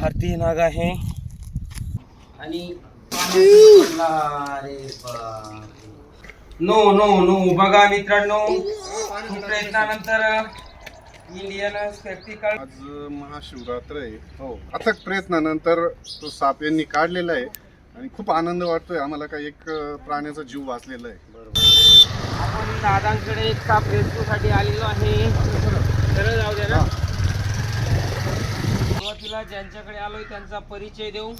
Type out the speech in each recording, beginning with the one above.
भारतीय नाग आहे आणि. No no no. बघा मित्रांनो खूप प्रयत्नानंतर इंडियन स्पेक्टिकल आज महाशिवरात्र आहे. हो. अथक प्रयत्नानंतर तो साप यांनी काढलेला आहे आणि खूप आनंद वाटतोय. आम्हाला का एक प्राण्याचा जीव वाचलेला आहे. आपण दादांकडे एक साप रेस्क्यूसाठी आलेलो आहे. सरळ जाऊ द्या ना. सुरुवातीला ज्यांच्याकडे आलोय त्यांचा परिचय देऊ.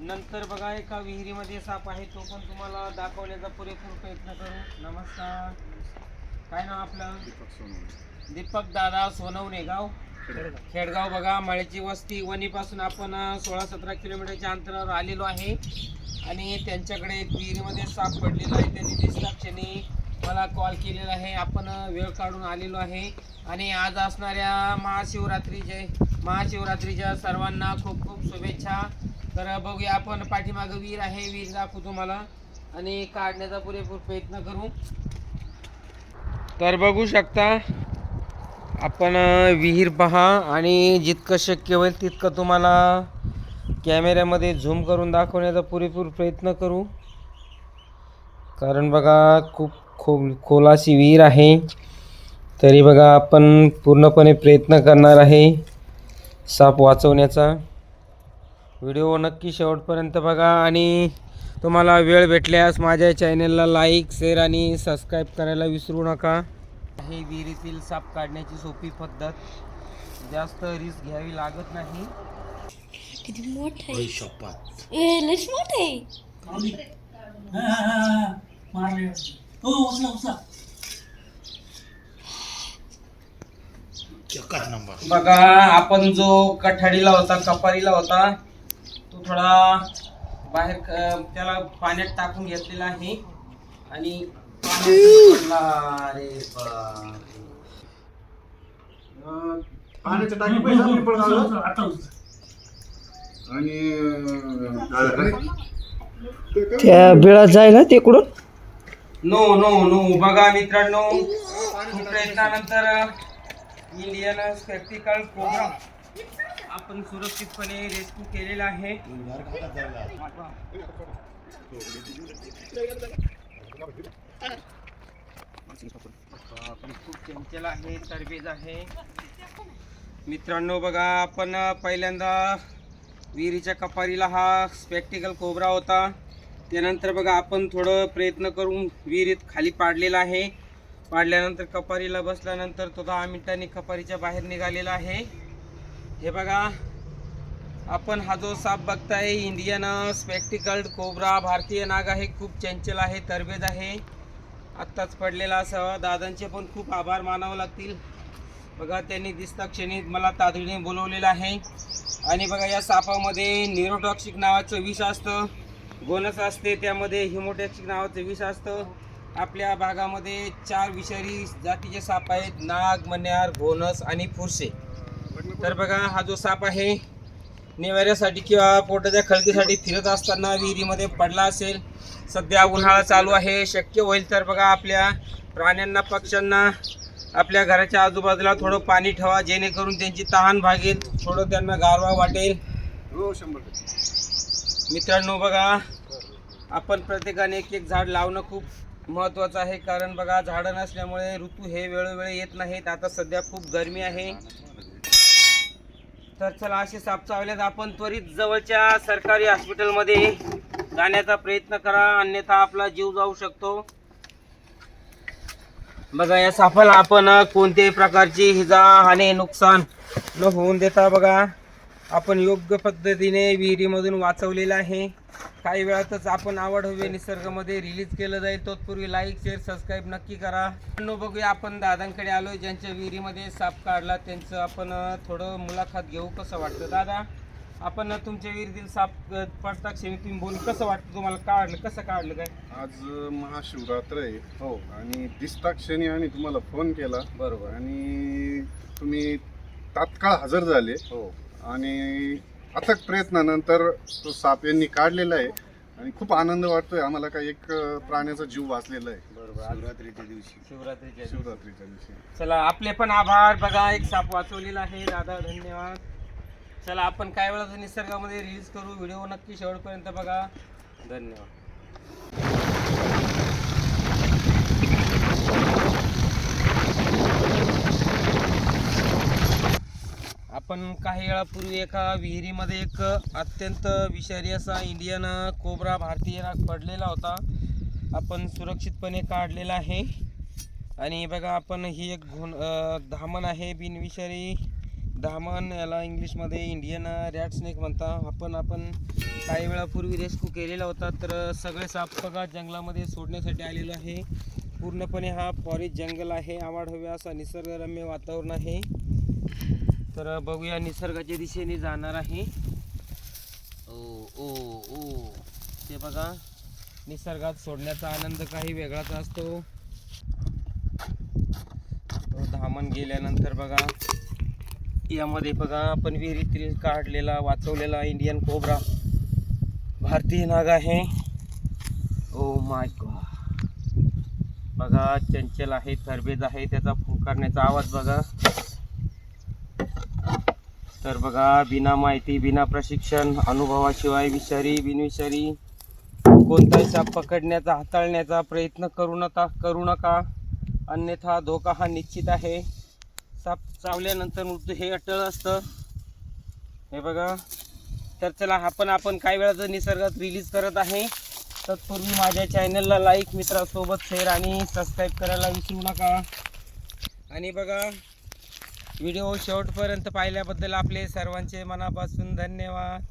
नंतर बघा एका विहिरीमध्ये साप आहे तो पण तुम्हाला दाखवण्याचा पुरेपूर प्रयत्न करू. नमस्कार. काय नाव आपलं? दीपक दादा सोनवणे गाव. खेडगाव. बघा माळ्याची वस्ती वणीपासून आपण सोळा सतरा किलोमीटरच्या अंतरावर आलेलो आहे. आणि त्यांच्याकडे एक विहिरीमध्ये साप पडलेला आहे त्यांनी दिसल्याक्षणी मला कॉल केलेला आहे. आपण वेळ काढून आलेलो आहे. आणि आज असणाऱ्या महाशिवरात्रीचे महाशिवरात्रीच्या सर्वांना खूप खूप शुभेच्छा. तर बघूया आपण पाठीमागं विहीर आहे विहीर दाखवू तुम्हाला. आणि काढण्याचा पुरेपूर प्रयत्न करू. तर बघू शकता आपण विहीर पहा आणि जितकं शक्य होईल तितकं तुम्हाला कॅमेऱ्यामध्ये झूम करून दाखवण्याचा पुरेपूर प्रयत्न करू. कारण बघा खूप खोल खोलाशी विहीर आहे. तरी बघा आपण पूर्णपणे प्रयत्न करणार आहे. साप वाचवण्याचा. व्हिडिओ नक्की शेवटपर्यंत बघा आणि तुम्हाला वेळ भेटल्यास माझ्या चॅनलला लाईक शेअर आणि सबस्क्राईब करायला विसरू नका. हे विहिरीतील साप काढण्याची सोपी पद्धत. जास्त रिस्क घ्यावी लागत नाही. किती मोठं आहे. ए लयच मोठं आहे बघा आपण जो कठाडीला होता कपारीला होता तो थोडा बाहेर क- त्याला पाण्यात टाकून घेतलेला आहे आणि पाण्यात पडला. अरे बापरे. अं, पाण्याच्या टाकी पैसा नाही पण आलं. आणि अं, त्या बिळात जायला तिकडून नो नो नो बघा मित्रांनो खूप प्रयत्नानंतर इंडियन स्पेक्टिकल प्रोग्राम आपण सुरक्षितपणे रेस्क्यू केलेला आहे. आपण खूप चंचल आहे तरबेज आहे मित्रांनो बघा आपण पहिल्यांदा विहिरीच्या कपारीला हा स्पेक्टिकल कोबरा होता. त्यानंतर बघा आपण थोडं प्रयत्न करून विहिरीत खाली पाडलेला आहे. पाडल्यानंतर कपारीला बसल्यानंतर तो दहा मिनिटांनी कपारीच्या बाहेर निघालेला आहे. हे बघा आपण हा जो साप बघताय इंडियन स्पेक्टिकल्ड कोबरा भारतीय नाग आहे खूप चंचल आहे तरबेज आहे. आत्ताच पडलेला असावा दादांचे पण खूप आभार मानावं लागतील. बघा त्यांनी दिसता क्षणी मला तातडीने बोलवलेलं आहे. आणि बघा या सापामध्ये न्यूरोटॉक्सिक नावाचं विष असतं. गोनस असते त्यामध्ये हिमोटॉक्सिक नावाचं विष असतं. आपल्या भागामध्ये चार विषारी जातीचे साप आहेत. नाग मन्यार घोणस आणि फुरसे. तर बघा हा जो साप आहे निवाऱ्यासाठी किंवा पोटाच्या खळगीसाठी फिरत असताना विहिरीमध्ये पडला असेल. सध्या उन्हाळा चालू आहे. शक्य होईल तर बघा आपल्या प्राण्यांना पक्ष्यांना आपल्या घराच्या आजूबाजूला थोडं पाणी ठेवा जेणेकरून त्यांची तहान भागेल थोडं त्यांना गारवा वाटेल. हो. मित्रांनो बघा आपण प्रत्येकाने एक एक झाड लावणं खूप महत्त्वाचं आहे कारण बघा झाडं नसल्यामुळे ऋतू हे वेळोवेळी येत नाहीत. आता सध्या खूप गरमी आहे. तर चला असे साप चावल्यात. आपण त्वरित जवळच्या सरकारी हॉस्पिटलमध्ये जाण्याचा प्रयत्न करा. अन्यथा आपला जीव जाऊ शकतो. बघा या सापाला आपण कोणत्याही प्रकारची हिजा हानी नुकसान न होऊन देता बघा. आपण योग्य पद्धतीने विहिरीमधून वाचवलेलं आहे. काही वेळातच आपण आवड हवे निसर्गामध्ये रिलीज केलं जाईल. तत्पूर्वी लाईक शेअर सबस्क्राईब नक्की करा. बघूया आपण दादांकडे आलोय. ज्यांच्या विहिरीमध्ये साप काढला त्यांचं आपण थोडं मुलाखत घेऊ. कसं वाटतं दादा? आपण तुमच्या विहिरीतील साप पडता क्षणी तुम्ही बोलून कसं वाटतं तुम्हाला? काढलं? कसं काढलं काय? आज महाशिवरात्र आहे. हो. आणि दिसता क्षणी आणि तुम्हाला फोन केला. बरोबर. आणि तुम्ही तात्काळ हजर झाले. हो. आणि अथक प्रयत्नानंतर तो साप यांनी काढलेला आहे. आणि खूप आनंद वाटतोय. आम्हाला का एक प्राण्याचा जीव वाचलेला आहे. बरोबर. शिवरात्रीच्या दिवशी. शिवरात्रीच्या दिवशी. शिवरात्रीच्या दिवशी. चला आपले पण आभार. बघा एक साप वाचवलेला आहे. दादा धन्यवाद. चला आपण काय वेळा निसर्गामध्ये रिलीज करू. व्हिडिओ नक्की शेवटपर्यंत बघा. धन्यवाद. आपण काही वेळापूर्वी एका विहिरीमध्ये एक अत्यंत विषारी असा इंडियन कोबरा भारतीय राग पडलेला होता. आपण सुरक्षितपणे काढलेला आहे. आणि बघा आपण ही एक घोण धामण आहे बिनविषारी धामण. याला इंग्लिशमध्ये इंडियन रॅट स्नेक म्हणता आपण आपण काही वेळापूर्वी रेस्क्यू केलेला होता तर सगळे साप बघा जंगलामध्ये सोडण्यासाठी आलेलो आहे. पूर्णपणे हा फॉरेस्ट जंगल आहे. आवाढव्या असा निसर्गरम्य वातावरण आहे. तर बघूया निसर्गाच्या दिशेने जाणार आहे. ओ ओ ओ. ते बघा निसर्गात सोडण्याचा आनंद काही वेगळाच असतो. धामण गेल्यानंतर बघा यामध्ये बघा आपण विहिरीतील काढलेला वाचवलेला इंडियन कोबरा भारतीय नाग आहे. ओ माय गॉड बघा चंचल आहे तरबेज आहे त्याचा फुंकारण्याचा आवाज बघा. तर बघा बिना माहिती बिना प्रशिक्षण अनुभवाशिवाय विषारी बिनविषारी. कोणताही साप पकडण्याचा हाताळण्याचा प्रयत्न करू नका करू नका. अन्यथा धोका हा निश्चित आहे. साप चावल्यानंतर मृत्यू हे अटळ असतं. हे बघा. तर चला आपण आपण काही वेळाचं निसर्गात रिलीज करत आहे. तत्पूर्वी माझ्या चॅनलला लाईक मित्रासोबत शेअर आणि सबस्क्राईब करायला विसरू नका. आणि बघा व्हिडिओ शेवटपर्यंत पाहिल्याबद्दल आपले सर्वांचे मनापासून धन्यवाद.